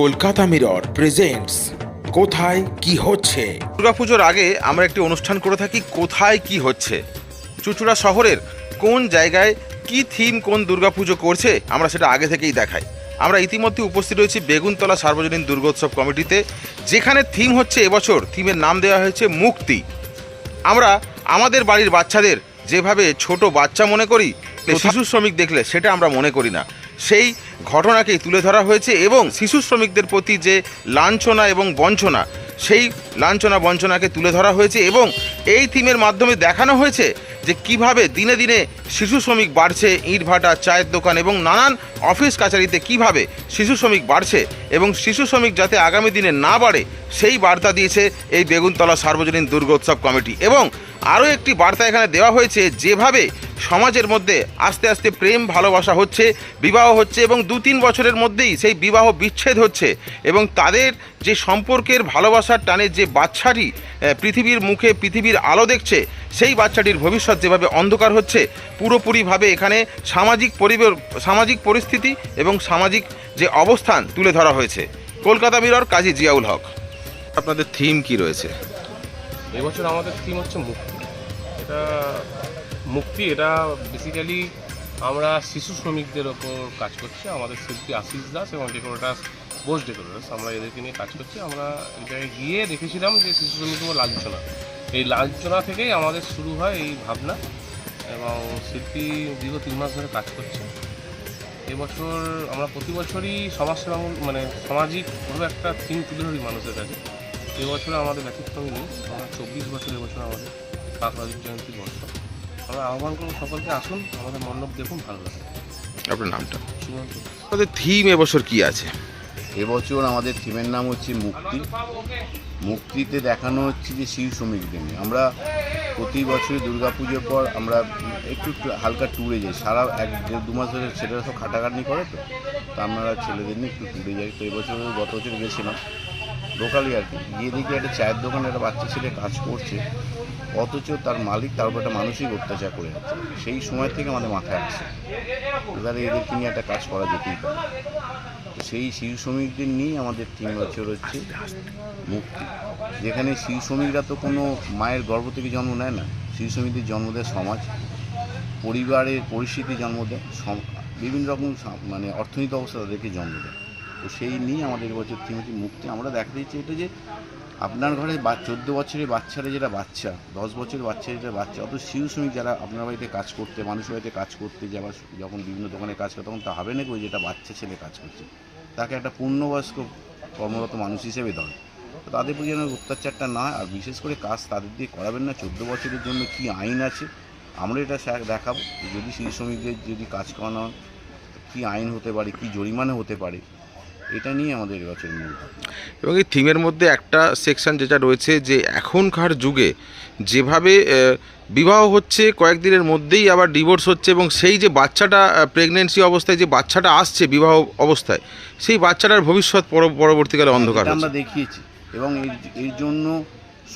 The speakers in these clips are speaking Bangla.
কলকাতা মিরর প্রেজেন্টস কোথায় কি হচ্ছে? দুর্গাপুজোর আগে আমরা একটি অনুষ্ঠান করে থাকি কোথায় কি হচ্ছে? চুচুড়া শহরের কোন জায়গায় কি থিম কোন দুর্গাপুজো করছে আমরা সেটা আগে থেকেই দেখাই। আমরা ইতিমধ্যে উপস্থিত রয়েছি বেগুনতলা সার্বজনীন দুর্গোৎসব কমিটিতে যেখানে থিম হচ্ছে এবছর থিমের নাম দেওয়া হয়েছে মুক্তি। আমরা আমাদের বাড়ির বাচ্চাদের যেভাবে ছোট বাচ্চা মনে করি শিশু শ্রমিক দেখলে সেটা আমরা মনে করি না। সেই ঘটনাকেই তুলে ধরা হয়েছে এবং শিশু শ্রমিকদের প্রতি যে লাঞ্ছনা এবং বঞ্চনা, সেই লাঞ্ছনা বঞ্চনাকে তুলে ধরা হয়েছে এবং এই থিমের মাধ্যমে দেখানো হয়েছে যে কীভাবে দিনে দিনে শিশু শ্রমিক বাড়ছে, ইট ভাটা, চায়ের দোকান এবং নানান অফিস কাছারিতে কীভাবে শিশু শ্রমিক বাড়ছে এবং শিশু শ্রমিক যাতে আগামী দিনে না বাড়ে, সেই বার্তা দিয়েছে এই বেগুনতলা সার্বজনীন দুর্গোৎসব কমিটি। এবং আরও একটি বার্তা এখানে দেওয়া হয়েছে, যেভাবে সমাজের মধ্যে আস্তে আস্তে প্রেম ভালোবাসা হচ্ছে বিবাহ হচ্ছে এবং দু তিন বছরের মধ্যেই সেই বিবাহ বিচ্ছেদ হচ্ছে এবং তাদের যে সম্পর্কের ভালোবাসার টানে যে বাচ্চাটি পৃথিবীর মুখে পৃথিবীর আলো দেখছে সেই বাচ্চাটির ভবিষ্যৎ যেভাবে অন্ধকার হচ্ছে পুরোপুরিভাবে এখানে সামাজিক পরিবেশ সামাজিক পরিস্থিতি এবং সামাজিক যে অবস্থান তুলে ধরা হয়েছে। কলকাতা মিরর কাজী জিয়াউল হক। আপনাদের থিম কি রয়েছে? এবছর আমাদের থিম হচ্ছে মুক্তি। এটা মুক্তি, এটা বেসিক্যালি আমরা শিশু শ্রমিকদের ওপর কাজ করছি, আমাদের শিল্পী আশিস দাস এবং ডেকোরেটার বোস ডেকোরেটার্স আমরা এদেরকে নিয়ে কাজ করছি। আমরা এই জায়গায় গিয়ে দেখেছিলাম যে শিশু শ্রমিকের উপর লাঞ্ছনা। এই লাঞ্ছনা থেকেই আমাদের শুরু হয় এই ভাবনা এবং শিল্পী দীর্ঘ তিন মাস ধরে কাজ করছে। এবছর আমরা প্রতি বছরই সমাজসেবামূলক মানে সামাজিকভাবে একটা থিম তুলে ধরি মানুষের কাছে। এবছর আমাদের ব্যতিক্রমী নেই আমরা চব্বিশ বছর এবছর আমাদের কাকরাজীর জয়ন্তী বর্ষ। আমরা আহ্বান করব সকলকে আসুন আমাদের মণ্ডপ দেখুন ভালো লাগে। আপনার নামটা? সুমন্ত। আপনাদের থিম এবছর কি আছে? এবছর আমাদের থিমের নাম হচ্ছে মুক্তি। মুক্তিতে দেখানো হচ্ছে যে শিশু শ্রমিকদের নিয়ে। আমরা প্রতি বছরই দুর্গাপুজোর পর আমরা একটু একটু হালকা ট্যুরে যাই। সারা এক দেড় দু মাস ধরে ছেলেরা সব খাটাখাটনি করে তো। তো আমরা ছেলেদের নিয়ে একটু ট্যুরে যাই। তো এবছর গত বছর গেছিলাম। লোকালি আর কি। গিয়ে দেখি একটা চায়ের দোকানে একটা বাচ্চা ছেলে কাজ করছে। অথচ তার মালিক তার উপর একটা মানসিক অত্যাচার করে যাচ্ছে সেই সময় থেকে আমাদের মাথায় আসে এবারে এদেরকে নিয়ে একটা কাজ করা যেতেই পারে। তো সেই শিশু শ্রমিকদের নিয়েই আমাদের তিন বছর হচ্ছে মুক্তি। যেখানে শিশু শ্রমিকরা তো কোনো মায়ের গর্ভ থেকে জন্ম নেয় না। শিশু শ্রমিকদের জন্ম দেয় সমাজ। পরিবারের পরিস্থিতি জন্ম দেয়। বিভিন্ন রকম মানে অর্থনৈতিক অবস্থা তাদেরকে জন্ম দেয়। তো সেই নিয়ে আমাদের এবছর হচ্ছে। মুক্তি আমরা দেখা দিচ্ছি এটা যে আপনার ঘরে বা চোদ্দ বছরের বাচ্চারা যেটা বাচ্চা, দশ বছরের বাচ্চা যেটা বাচ্চা অত শিশু শ্রমিক যারা আপনার বাড়িতে কাজ করতে, মানুষের বাড়িতে কাজ করতে যাওয়া যখন বিভিন্ন দোকানে কাজ করে, তখন তা হবে না কি ওই যেটা বাচ্চা ছেলে কাজ করছে। তাকে একটা পূর্ণবয়স্ক কর্মরত মানুষ হিসেবে তো তাদের প্রতি যেন অত্যাচারটা না আর বিশেষ করে কাজ তাদের দিয়ে করাবেন না, চোদ্দ বছরের জন্য কি আইন আছে? আমরা এটা দেখাবো। যদি শিশু শ্রমিকদের যদি কাজ করানো হয় কী আইন হতে পারে, কী জরিমানা হতে পারে? এটা নিয়ে আমাদের এবছর মূল। এবং এই থিমের মধ্যে একটা সেকশন যেটা রয়েছে যে এখনকার যুগে যেভাবে বিবাহ হচ্ছে কয়েকদিনের মধ্যেই আবার ডিভোর্স হচ্ছে এবং সেই যে বাচ্চাটা প্রেগনেন্সি অবস্থায় যে বাচ্চাটা আসছে বিবাহ অবস্থায় সেই বাচ্চাটার ভবিষ্যৎ পর- পরবর্তীকালে অন্ধকার আমরা দেখিয়েছি এবং এর এর জন্য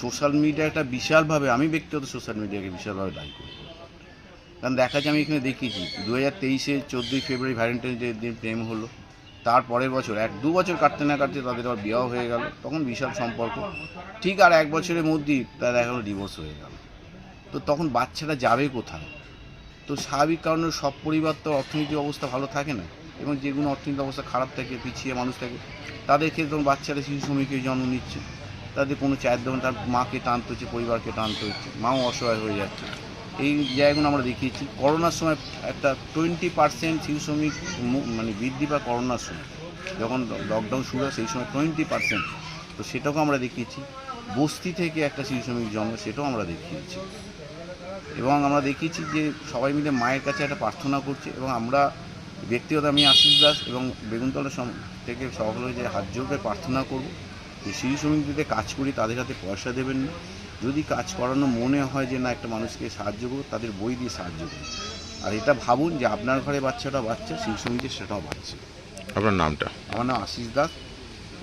সোশ্যাল মিডিয়া একটা বিশালভাবে আমি ব্যক্তিগত সোশ্যাল মিডিয়াকে বিশালভাবে দায়ী করি। কারণ দেখা যায় আমি এখানে দেখিয়েছি দু হাজার তেইশে চোদ্দোই ফেব্রুয়ারি ভ্যালেন্টাইন ডে দিন প্রেম হলো। তার পরের বছর, এক দু বছর কাটতে না কাটতে তাদের আবার বিবাহ হয়ে গেল। তখন বিশাল সম্পর্ক। ঠিক আর এক বছরের মধ্যেই তার এখন ডিভোর্স হয়ে গেল। তো তখন বাচ্চাটা যাবে কোথায়? তো স্বাভাবিক কারণে সব পরিবার তো অর্থনৈতিক অবস্থা ভালো থাকে না। এবং যেগুলো অর্থনৈতিক অবস্থা খারাপ থাকে, পিছিয়ে মানুষ থাকে, তাদের ক্ষেত্রে তখন বাচ্চারা শিশু শ্রমিকের জন্ম নিচ্ছে। তাদের কোনো চায়ের দোকান, তার মাকে টানতে হচ্ছে, পরিবারকে টানতে হচ্ছে। মাও অসহায় হয়ে যাচ্ছে। এই জায়গাগুলো আমরা দেখিয়েছি। করোনার সময় একটা টোয়েন্টি পার্সেন্ট শিশু শ্রমিক মানে বৃদ্ধি পায় করোনার সময়। যখন লকডাউন শুরু হয় সেই সময় টোয়েন্টি পার্সেন্ট তো সেটাকেও আমরা দেখিয়েছি। বস্তি থেকে একটা শিশু শ্রমিক জন্ম, সেটাও আমরা দেখিয়েছি। এবং আমরা দেখিয়েছি যে সবাই মিলে মায়ের কাছে একটা প্রার্থনা করছে এবং আমরা ব্যক্তিগত আমি আশিস দাস এবং বেগুনতলা থেকে সকলে যে হাত করে প্রার্থনা করব যে শিশু শ্রমিকদের কাজ করি, তাদের হাতে পয়সা দেবেন না। যদি কাজ করানো মনে হয় যে না একটা মানুষকে সাহায্য করব তাদের বই দিয়ে সাহায্য করুন আর এটা ভাবুন যে আপনার ঘরে বাচ্চাটা বাচ্চা শিশু শ্রমিকদের সেটাও বাচ্চা। আপনার নামটা? আমার নাম আশিস দাস।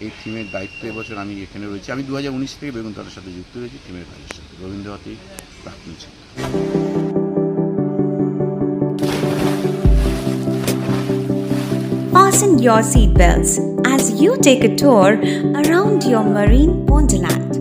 এই থিমের দায়িত্ব এবছর আমি এখানে রয়েছি। আমি দু হাজার উনিশ থেকে বেগুনতলার সাথে যুক্ত হয়েছি থিমের কাজের সাথে। রবীন্দ্রভাতেই প্রাক্তন ছিল। Fasten your seatbelts as you take a tour around your marine wonderland.